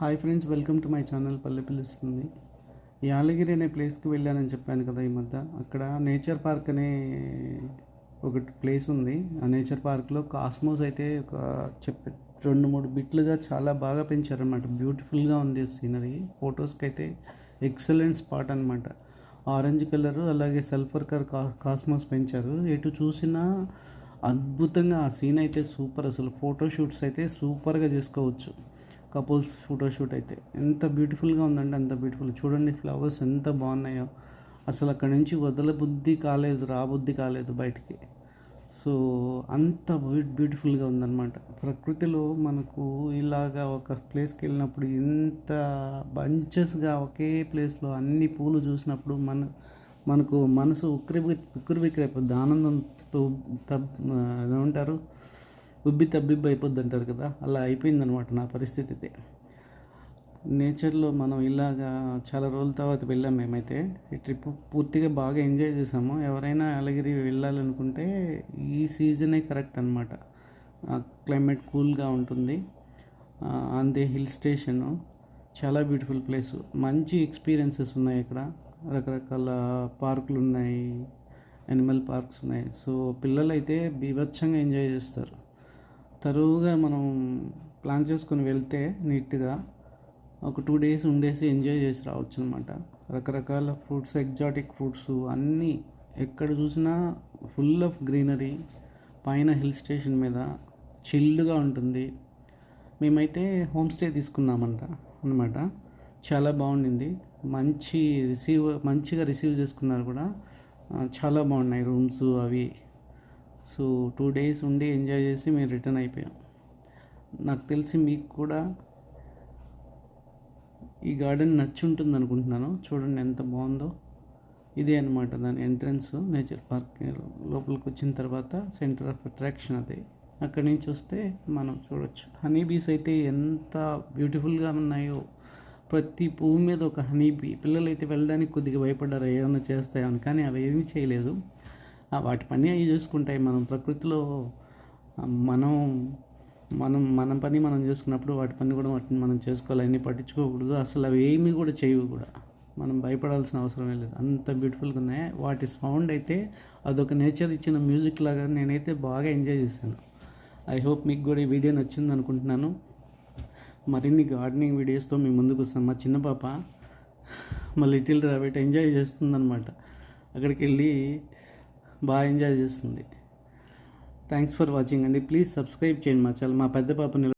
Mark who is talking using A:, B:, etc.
A: Hi friends welcome to my channel పల్లె పిలుస్తుంది. యాలగిరి అనే ప్లేస్కి వెళ్ళానని చెప్పాను కదా ఈ మధ్య. అక్కడ నేచర్ పార్క్ అనే ఒక ప్లేస్ ఉంది. ఆ నేచర్ పార్క్లో కాస్మోస్ అయితే ఒక చెప్ప రెండు మూడు బిట్లుగా చాలా బాగా పెంచారనమాట బ్యూటిఫుల్గా ఉంది సీనరీ ఫొటోస్కి అయితే ఎక్సలెంట్ స్పాట్ అనమాట ఆరెంజ్ కలర్ అలాగే సల్ఫర్ కలర్ కా కాస్మోస్ పెంచారు. ఎటు చూసినా అద్భుతంగా ఆ సీన్ అయితే సూపర్. అసలు ఫోటోషూట్స్ అయితే సూపర్గా చేసుకోవచ్చు. కపుల్స్ ఫోటోషూట్ అయితే. ఎంత బ్యూటిఫుల్గా ఉందంటే అంత బ్యూటిఫుల్. చూడండి ఫ్లవర్స్ ఎంత బాగున్నాయో. అసలు అక్కడి నుంచి వదల బుద్ధి కాలేదు రాబుద్ధి కాలేదు బయటికి. సో అంత బ్యూటిఫుల్గా ఉందన్నమాట. ప్రకృతిలో మనకు ఇలాగా ఒక ప్లేస్కి వెళ్ళినప్పుడు ఇంత బంచెస్గా ఒకే ప్లేస్లో అన్ని పూలు చూసినప్పుడు మన మనకు మనసు ఉక్కిరి ఉక్కిరి బిక్కిరైపోద్ది ఆనందంతో తబ్ ఏమంటారు? ఉబ్బి తబ్బిబ్బి అయిపోద్ది అంటారు కదా అలా అయిపోయిందనమాట నా పరిస్థితి అయితే. నేచర్లో మనం ఇలాగా చాలా రోజుల తర్వాత వెళ్ళాం మేమైతే ఈ ట్రిప్ పూర్తిగా బాగా ఎంజాయ్ చేసాము. ఎవరైనా అలగిరి వెళ్ళాలనుకుంటే ఈ సీజనే కరెక్ట్ అనమాట క్లైమేట్ కూల్గా ఉంటుంది. అందే హిల్ స్టేషను చాలా బ్యూటిఫుల్ ప్లేస్. మంచి ఎక్స్పీరియన్సెస్ ఉన్నాయి ఇక్కడ రకరకాల పార్కులు ఉన్నాయి యానిమల్ పార్క్స్ ఉన్నాయి. సో పిల్లలు అయితే బీభత్సంగా ఎంజాయ్ చేస్తారు. తరువుగా మనం ప్లాన్ చేసుకొని వెళ్తే నీట్గా ఒక టూ డేస్ ఉండేసి ఎంజాయ్ చేసి రావచ్చు అనమాట రకరకాల ఫ్రూట్స్ ఎగ్జాటిక్ ఫ్రూట్స్ అన్నీ ఎక్కడ చూసినా ఫుల్ ఆఫ్ గ్రీనరీ పైన హిల్ స్టేషన్ మీద చిల్లుగా ఉంటుంది. మేమైతే హోమ్ స్టే తీసుకున్నామంట అనమాట చాలా బాగుండింది. మంచి రిసీవ్ మంచిగా రిసీవ్ చేసుకున్నారు కూడా. చాలా బాగున్నాయి రూమ్స్ అవి. సో టూ డేస్ ఉండి ఎంజాయ్ చేసి మేము రిటర్న్ అయిపోయాం. నాకు తెలిసి మీకు కూడా ఈ గార్డెన్ నచ్చి ఉంటుంది అనుకుంటున్నాను. చూడండి ఎంత బాగుందో. ఇదే అనమాట దాని ఎంట్రన్స్ నేచర్ పార్క్ లోపలికి వచ్చిన తర్వాత సెంటర్ ఆఫ్ అట్రాక్షన్ అది. అక్కడి నుంచి వస్తే మనం చూడొచ్చు. హనీ బీస్ అయితే ఎంత బ్యూటిఫుల్గా ఉన్నాయో. ప్రతి పువ్వు మీద ఒక హనీ బీ పిల్లలు అయితే వెళ్ళడానికి కొద్దిగా భయపడ్డారు ఏమైనా చేస్తాయని కానీ అవి ఏమీ చేయలేదు. వాటి పని అవి చూసుకుంటాయి. మనం ప్రకృతిలో మనం మనం మన పని మనం చేసుకున్నప్పుడు వాటి పని కూడా వాటిని మనం చేసుకోవాలి. అన్నీ పట్టించుకోకూడదు. అసలు అవి ఏమీ కూడా చేయవు కూడా. మనం భయపడాల్సిన అవసరమే లేదు. అంత బ్యూటిఫుల్గా ఉన్నాయి. వాటి సౌండ్ అయితే అదొక నేచర్ ఇచ్చిన మ్యూజిక్ లాగా నేనైతే బాగా ఎంజాయ్ చేశాను. ఐ హోప్ మీకు కూడా ఈ వీడియో నచ్చింది అనుకుంటున్నాను. మరిన్ని గార్డెనింగ్ వీడియోస్తో మీ ముందుకు వస్తాను. మా చిన్న పాప మా లిటిల్ రాబెట్ ఎంజాయ్ చేస్తుందనమాట అక్కడికి వెళ్ళి బాగా ఎంజాయ్ చేస్తుంది. థ్యాంక్స్ ఫర్ వాచింగ్ అండి. ప్లీజ్ సబ్స్క్రైబ్ చేయండి మా ఛానల్ మా పెద్ద పాప